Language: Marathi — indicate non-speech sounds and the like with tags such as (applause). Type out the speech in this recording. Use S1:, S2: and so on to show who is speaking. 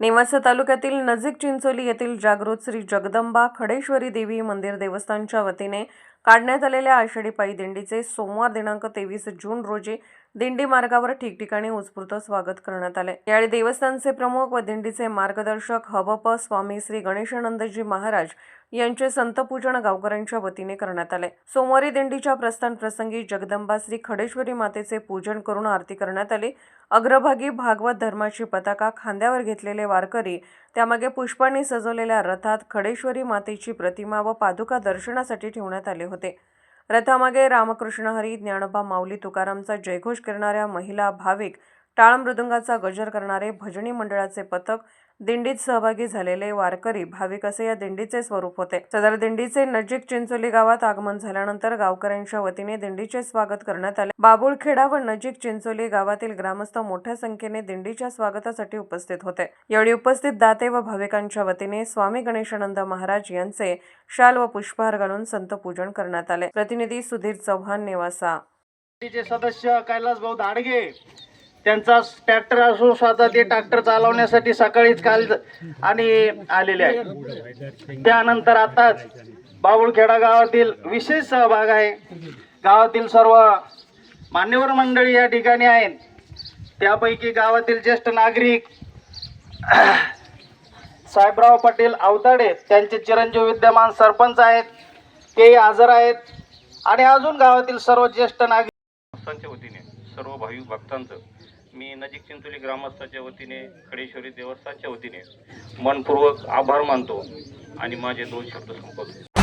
S1: नेवासे तालुक्यातील नजीक चिंचोली येथील जागृत श्री जगदंबा खडेश्वरी देवी मंदिर देवस्थानच्या वतीने काढण्यात आलेल्या आषाढी पायी दिंडीचे सोमवार दिनांक तेवीस जून रोजी दिंडी मार्गावर ठिकठिकाणी उत्स्फूर्त स्वागत करण्यात आले. यावेळी देवस्थानचे प्रमुख व दिंडीचे मार्गदर्शक हबप स्वामी श्री गणेशानंदजी महाराज यांचे संतपूजन गावकऱ्यांच्या वतीने करण्यात आले. सोमवारी दिंडीच्या प्रस्थान प्रसंगी जगदंबा श्री खडेश्वरी मातेचे पूजन करून आरती करण्यात आली. अग्रभागी भागवत धर्माची पताका खांद्यावर घेतलेले वारकरी त्यामागे पुष्पांनी सजवलेल्या रथात खडेश्वरी मातेची प्रतिमा व पादुका दर्शनासाठी ठेवण्यात आले होते. रथामागे रामकृष्ण हरी ज्ञानोबा माऊली तुकारामचा जयघोष करणाऱ्या महिला भाविक टाळ मृदुंगाचा गजर करणारे भजनी मंडळाचे पथक दिंडीत सहभागी झालेले वारकरी भाविक असे या दिंडीचे स्वरूप होते. सदर दिंडीचे नजीक चिंचोली गावात आगमन झाल्यानंतर गावकऱ्यांच्या वतीने दिंडीचे स्वागत करण्यात आले. बाबुळखेडा व नजीक चिंचोली गावातील ग्रामस्थ मोठ्या संख्येने दिंडीच्या स्वागतासाठी उपस्थित होते. यावेळी उपस्थित दाते व भाविकांच्या वतीने स्वामी गणेशानंद महाराज यांचे शाल व पुष्पहार घालून संत पूजन करण्यात आले. प्रतिनिधी सुधीर चव्हाण नेवासा.
S2: सदस्य कैलास भाऊ धाडगे त्यांचा ट्रॅक्टर असो स्वतः ते ट्रॅक्टर चालवण्यासाठी सकाळीच काल आणि आलेले आहेत. त्यानंतर आताच बाबुळखेडा गावातील विशेष सहभाग आहे. गावातील सर्व मान्यवर मंडळी या ठिकाणी आहेत. त्यापैकी गावातील ज्येष्ठ नागरिक (clears throat) साहेबराव पाटील आवताडे त्यांचे चिरंजीव विद्यमान सरपंच आहेत तेही हजर आहेत आणि अजून गावातील सर्व ज्येष्ठ नागरिक
S3: संस्थांच्या वतीने सर्व भाविक भक्तांचं मी नजीक चिंचोली ग्रामस्थाच्या वतीने खडेश्वरी देवस्थानच्या वतीने मनपूर्वक आभार मानतो आणि माझे दोन शब्द संपवतो.